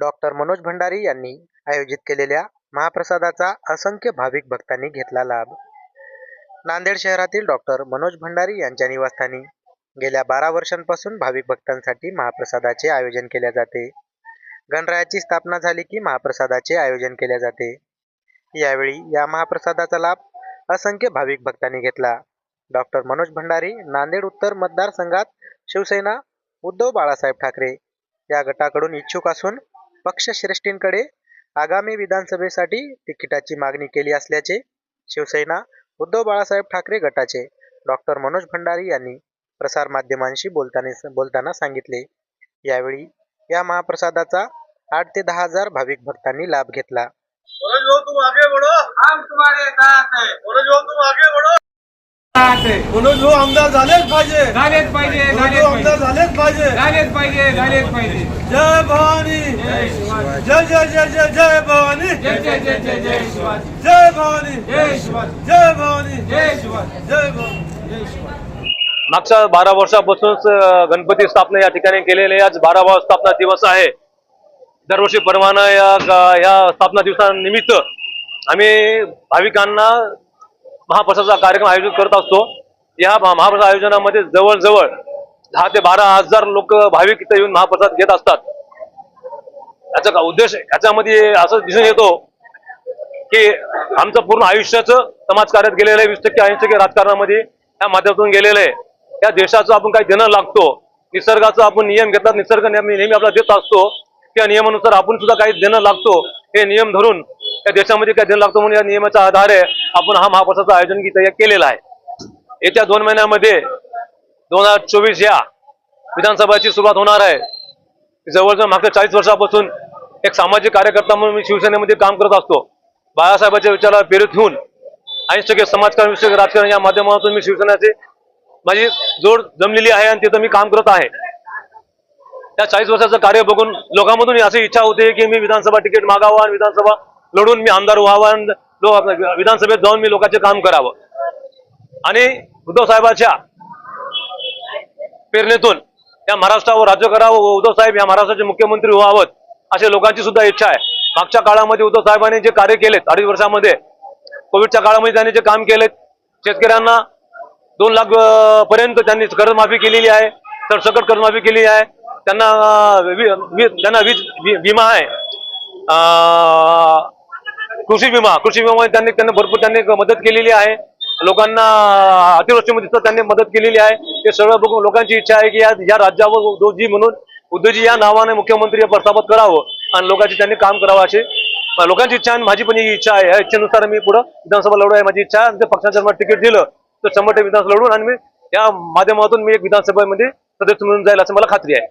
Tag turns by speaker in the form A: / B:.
A: Doctor Manoj Bhandari यांनी आयोजित केलेल्या महाप्रसादाचा असंख्य भाविक भक्तांनी घेतला लाभ. नांदेड शहरातील डॉक्टर मनोज भंडारी यांच्या निवासस्थानी गेल्या बारा वर्षांपासून भाविक भक्तांसाठी महाप्रसादाचे आयोजन केले जाते. गणरायाची स्थापना झाली की महाप्रसादाचे आयोजन केले जाते. यावेळी या महाप्रसादाचा लाभ असंख्य भाविक भक्तांनी घेतला. डॉक्टर मनोज भंडारी नांदेड उत्तर मतदारसंघात शिवसेना उद्धव बाळासाहेब ठाकरे या गटाकडून इच्छुक असून पक्षश्रेष्ठींकडे आगामी विधानसभेसाठी तिकिटाची मागणी केली असल्याचे शिवसेना उद्धव बाळासाहेब ठाकरे गटाचे डॉक्टर मनोज भंडारी यांनी प्रसारमाध्यमांशी बोलताना बोलताना सांगितले. यावेळी या महाप्रसादाचा आठ ते दहा हजार भाविक भक्तांनी लाभ घेतला.
B: मनोज भाऊ आमदार झालेच पाहिजे.
C: झालेच पाहिजे झालेच
B: आमदार
C: पाहिजे.
B: झालेच पाहिजे.
C: झालेच पाहिजे झालेच पाहिजे.
B: जय भवानी.
C: जय शिवाजी.
B: जय जय जय जय जय भवानी.
C: जय जय जय जय जय शिवाजी.
B: जय भवानी.
C: जय शिवाजी.
B: जय भवानी.
C: जय शिवाजी.
B: जय भवानी.
C: जय शिवाजी.
D: मागच्या बारा वर्षापासूनच गणपती स्थापना या ठिकाणी केलेले आज बारावा स्थापना दिवस आहे. दरवर्षीप्रमाणे या ग- या स्थापना दिवसानिमित्त आम्ही भाविकांना महाप्रसादाचा कार्यक्रम आयोजित करत असतो. या महाप्रसाद आयोजनामध्ये जवळजवळ दहा ते बारा हजार लोक भाविक इथं येऊन महाप्रसाद घेत असतात. याचा का उद्देश याच्यामध्ये असं दिसून येतो की आमचं पूर्ण आयुष्याचं समाजकार्यात गेलेलं आहे वीस टक्के ऐंशी टक्के राजकारणामध्ये या माध्यमातून गेलेलं आहे. त्या देशाचं आपण काही देणं लागतो निसर्गाचा आपण नियम घेतात निसर्ग नेहमी नेहमी आपल्याला देत असतो. त्या नियमानुसार आपण सुद्धा काही देणं लागतो. हे नियम धरून या देशामध्ये काय देणं लागतो म्हणून या नियमाच्या आधारे आपण हा महापासाचं आयोजन केलेलं आहे. येत्या दोन महिन्यामध्ये दोन हजार चोवीस या विधानसभाची सुरुवात होणार आहे. जवळजवळ मागच्या चाळीस वर्षापासून एक सामाजिक कार्यकर्ता म्हणून मी शिवसेनेमध्ये काम करत असतो. बाळासाहेबांच्या विचाराला प्रेरित होऊन ऐंशी टक्के समाजकारण विषय राजकारण या माध्यमातून मी शिवसेनेचे माझी जोड जमलेली आहे आणि तिथं मी काम करत आहे. त्या चाळीस वर्षाचं कार्य बघून लोकांमधून अशी इच्छा होते की मी विधानसभा तिकीट मागावं आणि विधानसभा लढून मी आमदार व्हावा आणि विधानसभेत जाऊन मी लोकांचे काम करावं. आणि उद्धव साहेबांच्या प्रेरणेतून या महाराष्ट्रावर राज्य करावं व उद्धव साहेब या महाराष्ट्राचे मुख्यमंत्री व्हावं असे लोकांची सुद्धा इच्छा आहे. मागच्या काळामध्ये उद्धव साहेबांनी जे कार्य केलेत अडीच वर्षामध्ये कोविडच्या काळामध्ये त्यांनी जे काम केलेत शेतकऱ्यांना दोन लाख पर्यंत त्यांनी कर्जमाफी केलेली आहे सरसकट कर्जमाफी केली आहे. त्यांना त्यांना वीज विमा आहे. अं, कृषी विमा कृषी विमा त्यांनी त्यांनी भरपूर त्यांनी मदत केलेली आहे. लोकांना अतिवृष्टीमध्ये सुद्धा त्यांनी मदत केलेली आहे. हे सगळं बघून लोकांची इच्छा आहे की या या राज्यावर उद्धवजी म्हणून उद्योजी या नावाने मुख्यमंत्री प्रस्थापित करावं आणि लोकांची त्यांनी काम करावं असे लोकांची इच्छा आणि माझी पण ही इच्छा आहे. या इच्छेनुसार मी पुढं विधानसभा लढू आहे. माझी इच्छा आहे. आणि मला तिकीट दिलं तर शंभर टक्के विधानसभा लढून आणि मी या माध्यमातून मी एक विधानसभेमध्ये सदस्य म्हणून जाईल असं मला खात्री आहे.